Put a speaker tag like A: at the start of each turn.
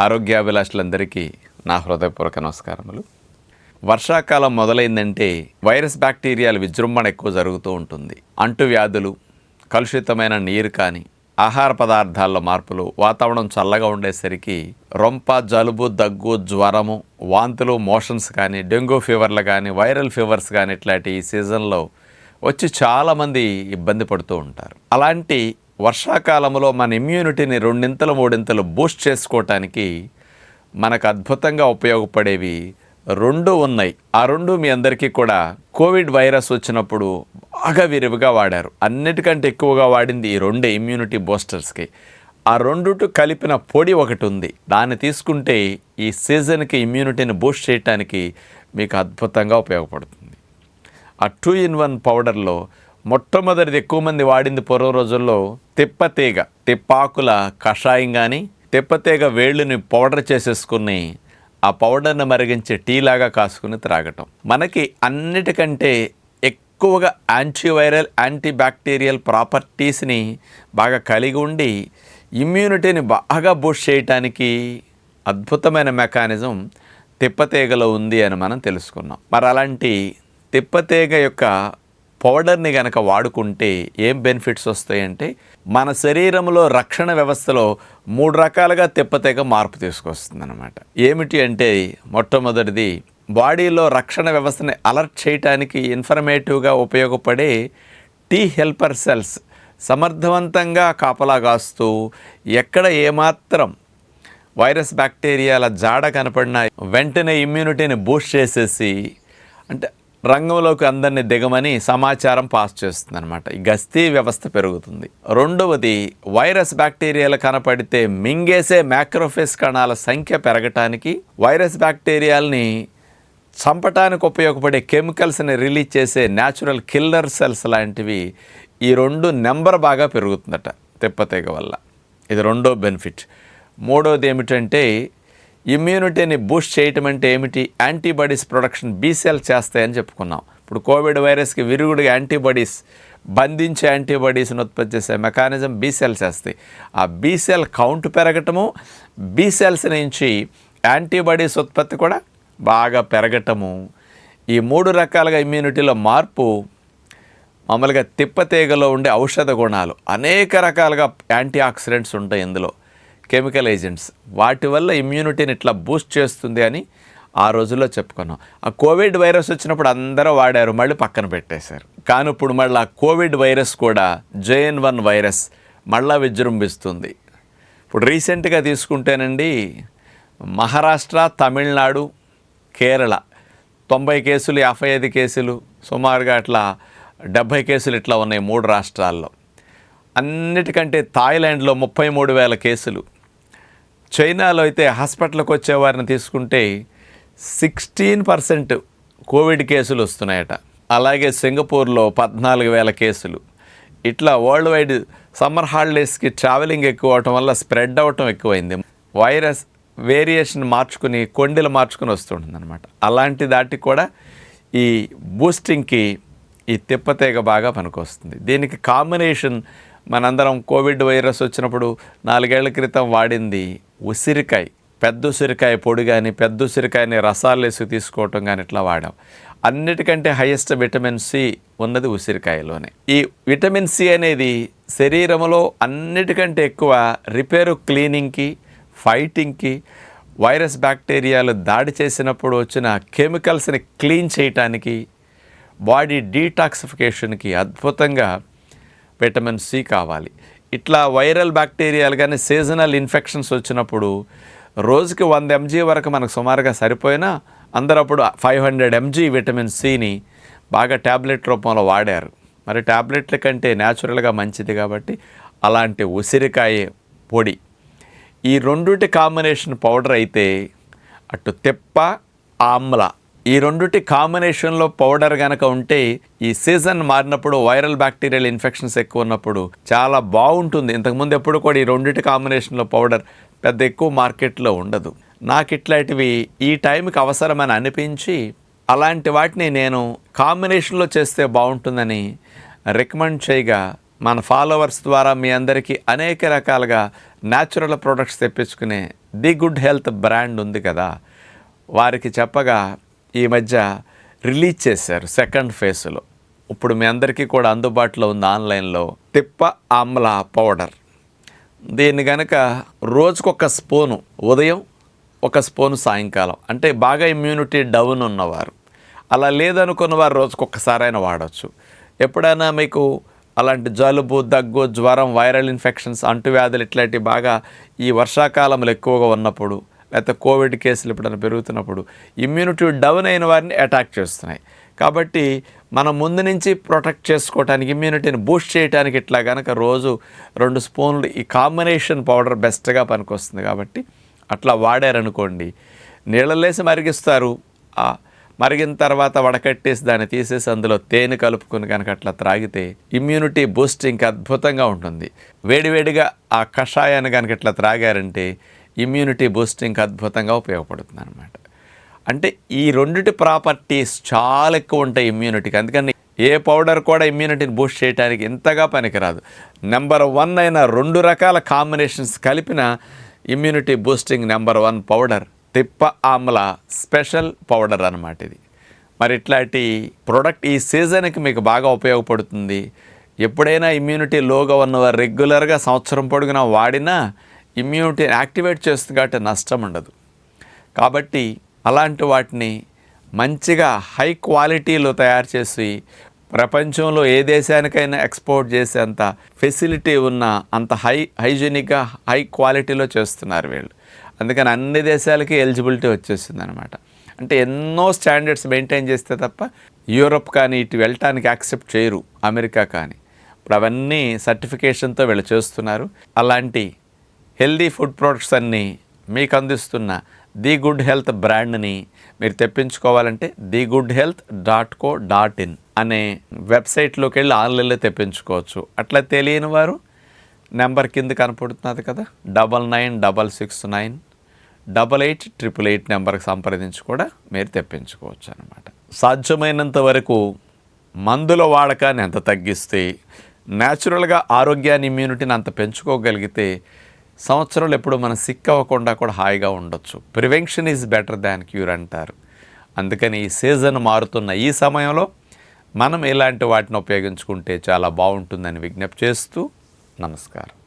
A: ఆరోగ్యాభిలాషులందరికీ నా హృదయపూర్వక నమస్కారములు. వర్షాకాలం మొదలైందంటే వైరస్ బ్యాక్టీరియాల విజృంభణ ఎక్కువ జరుగుతూ ఉంటుంది. అంటువ్యాధులు కలుషితమైన నీరు కానీ ఆహార పదార్థాల్లో మార్పులు వాతావరణం చల్లగా ఉండేసరికి రొంప జలుబు దగ్గు జ్వరము వాంతులు మోషన్స్ కానీ డెంగ్యూ ఫీవర్లు కానీ వైరల్ ఫీవర్స్ కానీ ఇట్లాంటి ఈ సీజన్లో వచ్చి చాలామంది ఇబ్బంది పడుతూ ఉంటారు. అలాంటి వర్షాకాలంలో మన ఇమ్యూనిటీని రెండింతలు మూడింతలు బూస్ట్ చేసుకోవటానికి మనకు అద్భుతంగా ఉపయోగపడేవి రెండు ఉన్నాయి. ఆ రెండు మీ అందరికీ కూడా కోవిడ్ వైరస్ వచ్చినప్పుడు బాగా విరివిగా వాడారు. అన్నిటికంటే ఎక్కువగా వాడింది ఈ రెండే ఇమ్యూనిటీ బూస్టర్స్కి ఆ రెండుటు కలిపిన పొడి ఒకటి ఉంది. దాన్ని తీసుకుంటే ఈ సీజన్కి ఇమ్యూనిటీని బూస్ట్ చేయడానికి మీకు అద్భుతంగా ఉపయోగపడుతుంది. ఆ టూ ఇన్ వన్ పౌడర్లో మొట్టమొదటిది ఎక్కువ మంది వాడింది పూర్వ రోజుల్లో తిప్పతీగ తిప్పాకుల కషాయం కానీ తిప్పతీగ వేళ్ళుని పౌడర్ చేసేసుకుని ఆ పౌడర్ని మరిగించి టీ లాగా కాసుకుని త్రాగటం. మనకి అన్నిటికంటే ఎక్కువగా యాంటీవైరల్ యాంటీబ్యాక్టీరియల్ ప్రాపర్టీస్ని బాగా కలిగి ఉండి ఇమ్యూనిటీని బాగా బూస్ట్ చేయటానికి అద్భుతమైన మెకానిజం తిప్పతీగలో ఉంది అని మనం తెలుసుకున్నాం. మరి అలాంటి తిప్పతీగ యొక్క పౌడర్ని గనక వాడుకుంటే ఏం బెనిఫిట్స్ వస్తాయంటే మన శరీరంలో రక్షణ వ్యవస్థలో మూడు రకాలుగా తెప్పతేగ మార్పు తీసుకొస్తుంది అనమాట ఏమిటి అంటే మొట్టమొదటిది బాడీలో రక్షణ వ్యవస్థని అలర్ట్ చేయడానికి ఇన్ఫర్మేటివ్గా ఉపయోగపడే టీ హెల్పర్ సెల్స్ సమర్థవంతంగా కాపలా కాస్తూ ఎక్కడ ఏమాత్రం వైరస్ బ్యాక్టీరియాల జాడ కనపడిన వెంటనే ఇమ్యూనిటీని బూస్ట్ చేసేసి అంటే రంగంలోకి అందరిని దిగమని సమాచారం పాస్ చేస్తుంది అనమాట ఈ గస్తీ వ్యవస్థ పెరుగుతుంది. రెండవది వైరస్ బ్యాక్టీరియాలు కనపడితే మింగేసే మ్యాక్రోఫేస్ కణాల సంఖ్య పెరగటానికి వైరస్ బ్యాక్టీరియాల్ని చంపటానికి ఉపయోగపడే కెమికల్స్ని రిలీజ్ చేసే న్యాచురల్ కిల్లర్ సెల్స్ లాంటివి ఈ రెండు నెంబర్ బాగా పెరుగుతుందట తెప్పతీగ వల్ల. ఇది రెండో బెనిఫిట్. మూడోది ఏమిటంటే ఇమ్యూనిటీని బూస్ట్ చేయటం అంటే ఏమిటి? యాంటీబాడీస్ ప్రొడక్షన్ బీసెల్ చేస్తాయని చెప్పుకున్నాం. ఇప్పుడు కోవిడ్ వైరస్కి విరుగుడుగా యాంటీబాడీస్ బంధించే యాంటీబాడీస్ని ఉత్పత్తి చేసే మెకానిజం బీ చేస్తాయి. ఆ బీసెల్ కౌంట్ పెరగటము బీసెల్స్ నుంచి యాంటీబాడీస్ ఉత్పత్తి కూడా బాగా పెరగటము. ఈ మూడు రకాలుగా ఇమ్యూనిటీలో మార్పు మామూలుగా తిప్పతీగలో ఉండే ఔషధ గుణాలు. అనేక రకాలుగా యాంటీ ఆక్సిడెంట్స్ ఉంటాయి ఇందులో. Chemical agents. వాటి వల్ల ఇమ్యూనిటీని ఇట్లా బూస్ట్ చేస్తుంది అని ఆ రోజుల్లో చెప్పుకున్నాం. ఆ కోవిడ్ వైరస్ వచ్చినప్పుడు అందరూ వాడారు మళ్ళీ పక్కన పెట్టేశారు. కానీ ఇప్పుడు మళ్ళీ ఆ కోవిడ్ వైరస్ కూడా జేఎన్ వన్ వైరస్ మళ్ళా విజృంభిస్తుంది. ఇప్పుడు రీసెంట్గా తీసుకుంటేనండి మహారాష్ట్ర తమిళనాడు కేరళ తొంభై కేసులు యాభై ఐదు కేసులు సుమారుగా అట్లా డెబ్భై కేసులు ఇట్లా ఉన్నాయి మూడు రాష్ట్రాల్లో. అన్నిటికంటే థాయిలాండ్లో ముప్పై మూడు వేల కేసులు. చైనాలో అయితే హాస్పిటల్కి వచ్చే వారిని తీసుకుంటే సిక్స్టీన్ పర్సెంట్ కోవిడ్ కేసులు వస్తున్నాయట. అలాగే సింగపూర్లో పద్నాలుగు వేల కేసులు. ఇట్లా వరల్డ్ వైడ్ సమ్మర్ హాలిడేస్కి ట్రావెలింగ్ ఎక్కువ అవటం వల్ల స్ప్రెడ్ అవటం ఎక్కువైంది. వైరస్ వేరియేషన్ మార్చుకుని కొండలు మార్చుకుని వస్తుంటుంది అనమాట అలాంటి దాటికి కూడా ఈ బూస్టింగ్కి ఈ తిప్పతీగ బాగా పనికొస్తుంది. దీనికి కాంబినేషన్ మనందరం కోవిడ్ వైరస్ వచ్చినప్పుడు నాలుగేళ్ళ క్రితం వాడింది ఉసిరికాయ పెద్ద ఉసిరికాయ పొడి కానీ పెద్ద ఉసిరికాయని రసాలు వేసి తీసుకోవటం కానీ ఇట్లా వాడాం. అన్నిటికంటే హైయెస్ట్ విటమిన్ సి ఉన్నది ఉసిరికాయలోనే. ఈ విటమిన్ సి అనేది శరీరంలో అన్నిటికంటే ఎక్కువ రిపేరు క్లీనింగ్కి ఫైటింగ్కి వైరస్ బ్యాక్టీరియాలు దాడి చేసినప్పుడు వచ్చిన కెమికల్స్ని క్లీన్ చేయటానికి బాడీ డీటాక్సిఫికేషన్కి అద్భుతంగా విటమిన్ సి కావాలి. ఇట్లా వైరల్ బ్యాక్టీరియాలు కానీ సీజనల్ ఇన్ఫెక్షన్స్ వచ్చినప్పుడు రోజుకి వంద ఎంజీ వరకు మనకు సుమారుగా సరిపోయినా అందరూ అప్పుడు ఫైవ్ హండ్రెడ్ ఎంజీ విటమిన్ సిని బాగా ట్యాబ్లెట్ రూపంలో వాడారు. మరి ట్యాబ్లెట్ల కంటే న్యాచురల్గా మంచిది కాబట్టి అలాంటి ఉసిరికాయ పొడి. ఈ రెండుటి కాంబినేషన్ పౌడర్ అయితే అటు తెప్ప ఆమ్ల ఈ రెండుటి కాంబినేషన్లో పౌడర్ కనుక ఉంటే ఈ సీజన్ మారినప్పుడు వైరల్ బ్యాక్టీరియల్ ఇన్ఫెక్షన్స్ ఎక్కువ ఉన్నప్పుడు చాలా బాగుంటుంది. ఇంతకుముందు ఎప్పుడు కూడా ఈ రెండిటి కాంబినేషన్లో పౌడర్ పెద్ద ఎక్కువ మార్కెట్లో ఉండదు. నాకు ఇట్లాంటివి ఈ టైంకి అవసరమని అనిపించి అలాంటి వాటిని నేను కాంబినేషన్లో చేస్తే బాగుంటుందని రికమెండ్ చేయగా మన ఫాలోవర్స్ ద్వారా మీ అందరికీ అనేక రకాలుగా న్యాచురల్ ప్రొడక్ట్స్ తెప్పించుకునే ది గుడ్ హెల్త్ బ్రాండ్ ఉంది కదా. వారికి చెప్పగా ఈ మధ్య రిలీజ్ చేశారు సెకండ్ ఫేజ్లో. ఇప్పుడు మీ అందరికీ కూడా అందుబాటులో ఉంది ఆన్లైన్లో తిప్ప ఆమ్ల పౌడర్. దీన్ని కనుక రోజుకొక స్పూను ఉదయం ఒక స్పూను సాయంకాలం అంటే బాగా ఇమ్యూనిటీ డౌన్ ఉన్నవారు. అలా లేదనుకున్న వారు రోజుకొకసారైనా వాడవచ్చు ఎప్పుడైనా మీకు అలాంటి జలుబు దగ్గు జ్వరం వైరల్ ఇన్ఫెక్షన్స్ అంటువ్యాధులు ఇట్లాంటివి బాగా ఈ వర్షాకాలంలో ఎక్కువగా ఉన్నప్పుడు లేకపోతే కోవిడ్ కేసులు ఎప్పుడైనా పెరుగుతున్నప్పుడు ఇమ్యూనిటీ డౌన్ అయిన వారిని అటాక్ చేస్తున్నాయి. కాబట్టి మనం ముందు నుంచి ప్రొటెక్ట్ చేసుకోవటానికి ఇమ్యూనిటీని బూస్ట్ చేయడానికి ఇట్లా కనుక రోజు రెండు స్పూన్లు ఈ కాంబినేషన్ పౌడర్ బెస్ట్గా పనికొస్తుంది కాబట్టి అట్లా వాడారనుకోండి నీళ్ళలేసి మరిగిస్తారు. మరిగిన తర్వాత వడకట్టేసి దాన్ని తీసేసి అందులో తేనె కలుపుకొని కనుక అట్లా త్రాగితే ఇమ్యూనిటీ బూస్ట్ ఇంకా అద్భుతంగా ఉంటుంది. వేడివేడిగా ఆ కషాయాన్ని కనుక ఇట్లా త్రాగారంటే ఇమ్యూనిటీ బూస్టింగ్కి అద్భుతంగా ఉపయోగపడుతుంది అనమాట అంటే ఈ రెండిటి ప్రాపర్టీస్ చాలా ఎక్కువ ఉంటాయి ఇమ్యూనిటీకి అందుకని ఏ పౌడర్ కూడా ఇమ్యూనిటీని బూస్ట్ చేయడానికి ఇంతగా పనికిరాదు. నెంబర్ వన్ అయిన రెండు రకాల కాంబినేషన్స్ కలిపిన immunity boosting number one powder తిప్ప ఆమ్ల స్పెషల్ పౌడర్ అనమాట ఇది. మరి ఇట్లాంటి ప్రోడక్ట్ ఈ సీజన్కి మీకు బాగా ఉపయోగపడుతుంది. ఎప్పుడైనా ఇమ్యూనిటీ లోగా ఉన్నవారు రెగ్యులర్గా సంవత్సరం పొడుగునా వాడినా ఇమ్యూనిటీని యాక్టివేట్ చేస్తుంది కాబట్టి నష్టం ఉండదు. కాబట్టి అలాంటి వాటిని మంచిగా హై క్వాలిటీలో తయారు చేసి ప్రపంచంలో ఏ దేశానికైనా ఎక్స్పోర్ట్ చేసేంత ఫెసిలిటీ ఉన్న అంత హై హైజీనిక్గా హై క్వాలిటీలో చేస్తున్నారు వీళ్ళు. అందుకని అన్ని దేశాలకి ఎలిజిబిలిటీ వచ్చేసింది అనమాట అంటే ఎన్నో స్టాండర్డ్స్ మెయింటైన్ చేస్తే తప్ప యూరప్ కానీ ఇటు వెళ్ళటానికి యాక్సెప్ట్ చేయరు. అమెరికా కానీ. ఇప్పుడు అవన్నీ సర్టిఫికేషన్తో వీళ్ళు చేస్తున్నారు. అలాంటి హెల్దీ ఫుడ్ ప్రొడక్ట్స్ అన్నీ మీకు అందిస్తున్న ది గుడ్ హెల్త్ బ్రాండ్ని మీరు తెప్పించుకోవాలంటే the good health dot co dot in అనే వెబ్సైట్లోకి వెళ్ళి ఆన్లైన్లో తెప్పించుకోవచ్చు. అట్లా తెలియని వారు నెంబర్ కింద కనపడుతున్నది కదా double nine double six nine double eight triple eight నెంబర్కి సంప్రదించి కూడా మీరు తెప్పించుకోవచ్చు అనమాట సాధ్యమైనంత వరకు మందుల వాడకాన్ని ఎంత తగ్గిస్తే న్యాచురల్గా ఆరోగ్యాన్ని ఇమ్యూనిటీని అంత పెంచుకోగలిగితే సంవత్సరాలు ఎప్పుడు మనం సిక్ అవ్వకుండా కూడా హాయిగా ఉండొచ్చు. Prevention is better than cure అంటారు. అందుకని ఈ సీజన్ మారుతున్న ఈ సమయంలో మనం ఇలాంటి వాటిని ఉపయోగించుకుంటే చాలా బాగుంటుందని విజ్ఞప్తి చేస్తూ నమస్కారం.